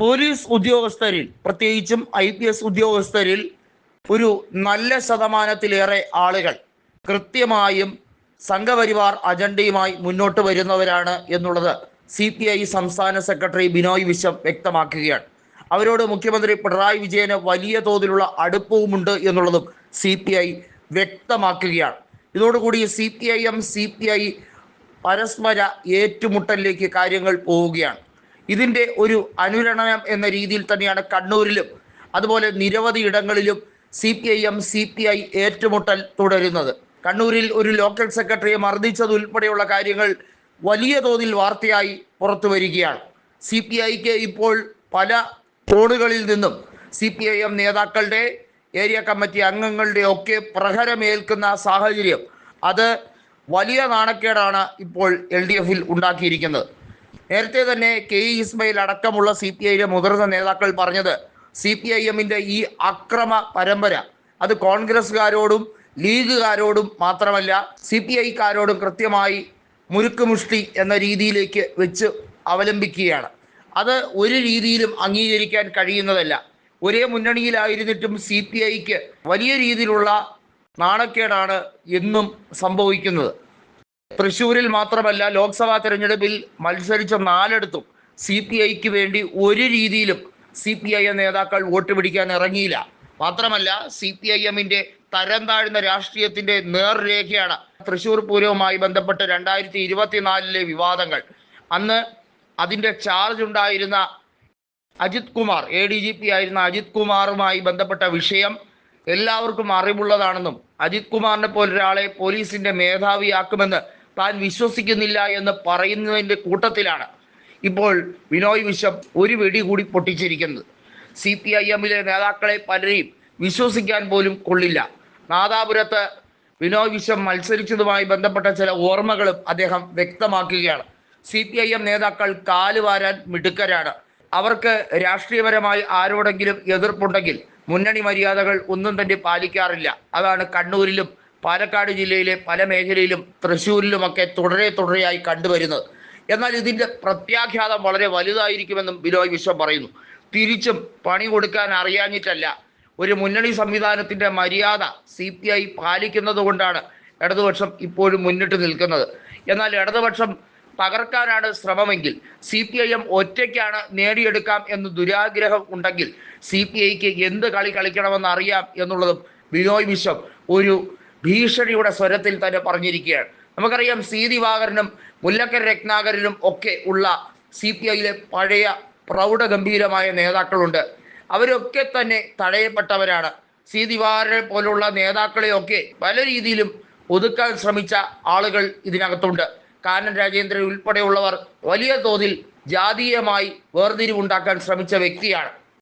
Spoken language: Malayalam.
പോലീസ് ഉദ്യോഗസ്ഥരിൽ പ്രത്യേകിച്ചും ഐ പി എസ് ഉദ്യോഗസ്ഥരിൽ ഒരു നല്ല ശതമാനത്തിലേറെ ആളുകൾ കൃത്യമായും സംഘപരിവാർ അജണ്ടയുമായി മുന്നോട്ട് വരുന്നവരാണ് എന്നുള്ളത് സി പി ഐ സംസ്ഥാന സെക്രട്ടറി ബിനോയ് വിശ്വം വ്യക്തമാക്കുകയാണ്. അവരോട് മുഖ്യമന്ത്രി പിണറായി വിജയന് വലിയ തോതിലുള്ള അടുപ്പവുമുണ്ട് എന്നുള്ളതും സി പി ഐ വ്യക്തമാക്കുകയാണ്. ഇതോടുകൂടി C P I M C P I പരസ്പര ഏറ്റുമുട്ടലിലേക്ക് കാര്യങ്ങൾ പോവുകയാണ്. ഇതിന്റെ ഒരു അനുരണനം എന്ന രീതിയിൽ തന്നെയാണ് കണ്ണൂരിലും അതുപോലെ നിരവധി ഇടങ്ങളിലും C P I M C P I ഏറ്റുമുട്ടൽ തുടരുന്നത്. കണ്ണൂരിൽ ഒരു ലോക്കൽ സെക്രട്ടറിയെ മർദ്ദിച്ചതുൾപ്പെടെയുള്ള കാര്യങ്ങൾ വലിയ തോതിൽ വാർത്തയായി പുറത്തു വരികയാണ്. സി പി ഐക്ക് ഇപ്പോൾ പല കോണുകളിൽ നിന്നും സി പി ഐ എം നേതാക്കളുടെ ഏരിയ കമ്മിറ്റി അംഗങ്ങളുടെ ഒക്കെ പ്രഹരമേൽക്കുന്ന സാഹചര്യം. അത് വലിയ നാണക്കേടാണ് ഇപ്പോൾ എൽ ഡി എഫിൽ ഉണ്ടാക്കിയിരിക്കുന്നത്. നേരത്തെ തന്നെ കെ ഇ ഇസ്മയിൽ അടക്കമുള്ള സി പി ഐയിലെ മുതിർന്ന നേതാക്കൾ പറഞ്ഞത് സി പി ഐ എമ്മിന്റെ ഈ അക്രമ പരമ്പര. അത് കോൺഗ്രസ്സുകാരോടും ലീഗുകാരോടും മാത്രമല്ല സി പി ഐക്കാരോടും കൃത്യമായി മുരുക്കുമുഷ്ടി എന്ന രീതിയിലേക്ക് വെച്ച് അവലംബിക്കുകയാണ്. അത് ഒരു രീതിയിലും അംഗീകരിക്കാൻ കഴിയുന്നതല്ല. ഒരേ മുന്നണിയിലായിരുന്നിട്ടും സി പി ഐക്ക് വലിയ രീതിയിലുള്ള നാണക്കേടാണ് എന്നും സംഭവിക്കുന്നത്. തൃശ്ശൂരിൽ മാത്രമല്ല ലോക്സഭാ തെരഞ്ഞെടുപ്പിൽ മത്സരിച്ച നാലിടത്തും സി പി ഐക്ക് വേണ്ടി ഒരു രീതിയിലും സി പി ഐ എം നേതാക്കൾ വോട്ട് പിടിക്കാൻ ഇറങ്ങിയില്ല. മാത്രമല്ല സി പി ഐ എമ്മിന്റെ തരം താഴ്ന്ന രാഷ്ട്രീയത്തിന്റെ നേർരേഖയാണ് തൃശ്ശൂർ പൂരവുമായി ബന്ധപ്പെട്ട് രണ്ടായിരത്തി ഇരുപത്തിനാലിലെ വിവാദങ്ങൾ. അന്ന് അതിന്റെ ചാർജ് ഉണ്ടായിരുന്ന Ajith Kumar A D G P ആയിരുന്ന അജിത് കുമാറുമായി ബന്ധപ്പെട്ട വിഷയം എല്ലാവർക്കും അറിവുള്ളതാണെന്നും അജിത് കുമാറിനെ പോലൊരാളെ പോലീസിന്റെ മേധാവിയാക്കുമെന്ന് താൻ വിശ്വസിക്കുന്നില്ല എന്ന് പറയുന്നതിന്റെ കൂട്ടത്തിലാണ് ഇപ്പോൾ ബിനോയ് വിശ്വം ഒരു വെടി കൂടി പൊട്ടിച്ചിരിക്കുന്നത്. സി പി ഐ എമ്മിലെ നേതാക്കളെ പലരെയും വിശ്വസിക്കാൻ പോലും കൊള്ളില്ല. നാദാപുരത്ത് ബിനോയ് വിശ്വം മത്സരിച്ചതുമായി ബന്ധപ്പെട്ട ചില ഓർമ്മകളും അദ്ദേഹം വ്യക്തമാക്കുകയാണ്. സി പി ഐ എം നേതാക്കൾ കാലുവാരാൻ മിടുക്കരാണ്. അവർക്ക് രാഷ്ട്രീയപരമായി ആരോടെങ്കിലും എതിർപ്പുണ്ടെങ്കിൽ മുന്നണി മര്യാദകൾ ഒന്നും തന്നെ പാലിക്കാറില്ല. അതാണ് കണ്ണൂരിലും പാലക്കാട് ജില്ലയിലെ പല മേഖലയിലും തൃശ്ശൂരിലുമൊക്കെ തുടരെ തുടരെയായി കണ്ടുവരുന്നത്. എന്നാൽ ഇതിന്റെ പ്രത്യാഘാതം വളരെ വലുതായിരിക്കുമെന്നും ബിനോയ് വിശ്വം പറയുന്നു. തിരിച്ചും പണി കൊടുക്കാൻ അറിയാഞ്ഞിട്ടല്ല ഒരു മുന്നണി സംവിധാനത്തിന്റെ മര്യാദ സി പി ഐ പാലിക്കുന്നത് കൊണ്ടാണ് ഇടതുപക്ഷം ഇപ്പോഴും മുന്നിട്ട് നിൽക്കുന്നത്. എന്നാൽ ഇടതുപക്ഷം തകർക്കാനാണ് ശ്രമമെങ്കിൽ സി പി ഐ എം ഒറ്റയ്ക്കാണ് നേടിയെടുക്കാം എന്ന് ദുരാഗ്രഹം ഉണ്ടെങ്കിൽ സി പി ഐക്ക് എന്ത് കളി കളിക്കണമെന്ന് അറിയാം എന്നുള്ളതും ബിനോയ് വിശ്വം ഒരു ഭീഷണിയുടെ സ്വരത്തിൽ തന്നെ പറഞ്ഞിരിക്കുകയാണ്. നമുക്കറിയാം സി. ദിവാകരനും മുല്ലക്കര രത്നാകരനും ഒക്കെ ഉള്ള സി പി ഐയിലെ പഴയ പ്രൗഢഗംഭീരമായ നേതാക്കളുണ്ട്. അവരൊക്കെ തന്നെ തടയപ്പെട്ടവരാണ്. സി. ദിവാകരനെ പോലുള്ള നേതാക്കളെയൊക്കെ പല രീതിയിലും ഒതുക്കാൻ ശ്രമിച്ച ആളുകൾ ഇതിനകത്തുണ്ട്. കാനൻ രാജേന്ദ്രൻ ഉൾപ്പെടെയുള്ളവർ വലിയ തോതിൽ ജാതീയമായി വേർതിരിവുണ്ടാക്കാൻ ശ്രമിച്ച വ്യക്തിയാണ്.